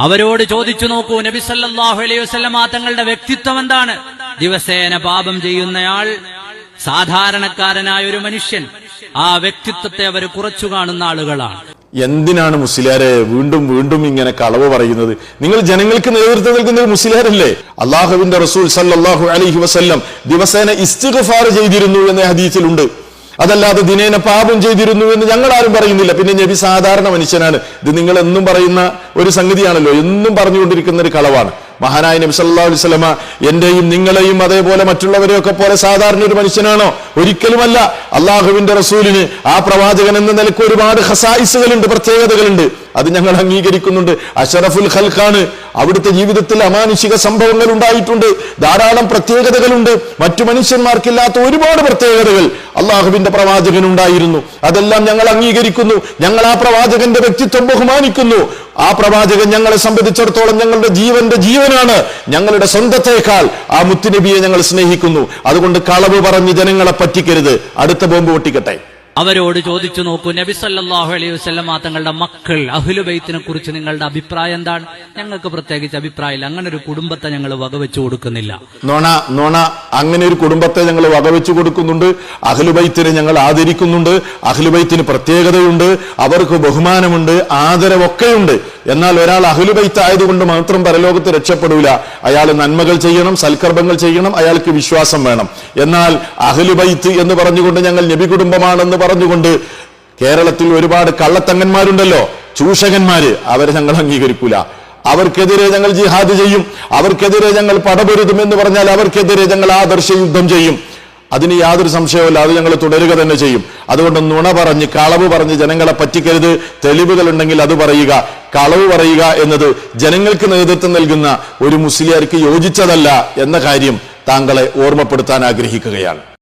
അവരോട് ചോദിച്ചു നോക്കൂ നബി സല്ലല്ലാഹു അലൈഹി വസല്ലമ തങ്ങളുടെ വ്യക്തിത്വം എന്താണ്? ദിവസേന പാപം ചെയ്യുന്നയാൾ സാധാരണക്കാരനായ ഒരു മനുഷ്യൻ. ആ വ്യക്തിത്വത്തെ അവർ കുറച്ചു കാണുന്ന ആളുകളാണ്. എന്തിനാണ് മുസ്ലിയാരെ വീണ്ടും വീണ്ടും ഇങ്ങനെ കളവ് പറയുന്നത്? നിങ്ങൾ ജനങ്ങൾക്ക് നേതൃത്വം നൽകുന്നത് മുസ്ലിയാരല്ലേ? അള്ളാഹുവിന്റെ റസൂൽ സല്ലാഹു അലൈഹി വസ്ല്ലം ദിവസേന ഇസ്തിഗ്ഫാർ ചെയ്തിരുന്നു എന്ന ഹദീസിലുണ്ട്. അതല്ലാതെ ദിനേന പാപം ചെയ്തിരുന്നു എന്ന് ഞങ്ങൾ ആരും പറയുന്നില്ല. പിന്നെ നബി സാധാരണ മനുഷ്യനാണ്. ഇത് നിങ്ങൾ എന്നും പറയുന്ന ഒരു സംഗതിയാണല്ലോ. എന്നും പറഞ്ഞുകൊണ്ടിരിക്കുന്ന ഒരു കളവാണ്. മഹാനായ നബി അലൈഹി വസല്ലമ എന്റെയും നിങ്ങളെയും അതേപോലെ മറ്റുള്ളവരെയൊക്കെ പോലെ സാധാരണ ഒരു മനുഷ്യനാണോ? ഒരിക്കലുമല്ല. അള്ളാഹുവിന്റെ റസൂലിന് ആ പ്രവാചകൻ എന്ന നിലയ്ക്ക് ഒരുപാട് ഹസായിസുകളുണ്ട് പ്രത്യേകതകളുണ്ട്. അത് ഞങ്ങൾ അംഗീകരിക്കുന്നുണ്ട്. അഷറഫുൽ ഖൽഖാണ് അവിടുത്തെ ജീവിതത്തിൽ അമാനുഷിക സംഭവങ്ങൾ ഉണ്ടായിട്ടുണ്ട്. ധാരാളം പ്രത്യേകതകളുണ്ട്. മറ്റു മനുഷ്യന്മാർക്കില്ലാത്ത ഒരുപാട് പ്രത്യേകതകൾ അള്ളാഹുവിന്റെ പ്രവാചകൻ ഉണ്ടായിരുന്നു അതെല്ലാം ഞങ്ങൾ അംഗീകരിക്കുന്നു. ഞങ്ങൾ ആ പ്രവാചകന്റെ വ്യക്തിത്വം ബഹുമാനിക്കുന്നു. ആ പ്രവാചകൻ ഞങ്ങളെ സംബന്ധിച്ചിടത്തോളം ഞങ്ങളുടെ ജീവന്റെ ജീവനാണ്. ഞങ്ങളുടെ സ്വന്തത്തേക്കാൾ ആ മുത്തുനബിയെ ഞങ്ങൾ സ്നേഹിക്കുന്നു. അതുകൊണ്ട് കളവ് പറഞ്ഞ് ജനങ്ങളെ പറ്റിക്കരുത്. അടുത്ത ബോംബ് പൊട്ടിക്കട്ടെ. അവരോട് ചോദിച്ചു നോക്കൂ നബി സല്ലല്ലാഹു അലൈഹി വസല്ലമ തങ്ങളുടെ മക്കൾ അഹുലുബൈത്തിനെ കുറിച്ച് നിങ്ങളുടെ അഭിപ്രായം എന്താണ്? ഞങ്ങൾക്ക് പ്രത്യേകിച്ച് അഭിപ്രായമില്ല. അങ്ങനെ ഒരു കുടുംബത്തെ ഞങ്ങൾ വകവെച്ചു കൊടുക്കുന്നില്ല. നോണ നോണ അങ്ങനെ ഒരു കുടുംബത്തെ ഞങ്ങൾ വകവെച്ചു കൊടുക്കുന്നുണ്ട്. അഖിലുബൈത്തിനെ ഞങ്ങൾ ആദരിക്കുന്നുണ്ട്. അഖിലുബൈത്തിന് പ്രത്യേകതയുണ്ട്. അവർക്ക് ബഹുമാനമുണ്ട് ആദരവൊക്കെയുണ്ട്. എന്നാൽ ഒരാൾ അഖിലുബൈത്ത് ആയതുകൊണ്ട് മാത്രം പരലോകത്ത് രക്ഷപ്പെടൂല. അയാൾ നന്മകൾ ചെയ്യണം സൽക്കർമ്മങ്ങൾ ചെയ്യണം അയാൾക്ക് വിശ്വാസം വേണം. എന്നാൽ അഖിലുബൈത്ത് എന്ന് പറഞ്ഞുകൊണ്ട് ഞങ്ങൾ നബി കുടുംബമാണെന്ന് പറഞ്ഞുകൊണ്ട് കേരളത്തിൽ ഒരുപാട് കള്ളത്തങ്ങന്മാരുണ്ടല്ലോ. ചൂഷകന്മാര് അവരെ ഞങ്ങൾ അംഗീകരിക്കൂല. അവർക്കെതിരെ ഞങ്ങൾ ജിഹാദ് ചെയ്യും. അവർക്കെതിരെ ഞങ്ങൾ പടപൊരുതും എന്ന് പറഞ്ഞാൽ അവർക്കെതിരെ ഞങ്ങൾ ആദർശ യുദ്ധം ചെയ്യും. അതിന് യാതൊരു സംശയവുമില്ല. അത് ഞങ്ങൾ തുടരുക തന്നെ ചെയ്യും. അതുകൊണ്ട് നുണ പറഞ്ഞ് കളവ് പറഞ്ഞ് ജനങ്ങളെ പറ്റിക്കരുത്. തെളിവുകൾ ഉണ്ടെങ്കിൽ അത് പറയുക. കളവ് പറയുക എന്നത് ജനങ്ങൾക്ക് നേതൃത്വം നൽകുന്ന ഒരു മുസ്ലിയാർക്ക് യോജിച്ചതല്ല എന്ന കാര്യം താങ്കളെ ഓർമ്മപ്പെടുത്താൻ ആഗ്രഹിക്കുകയാണ്.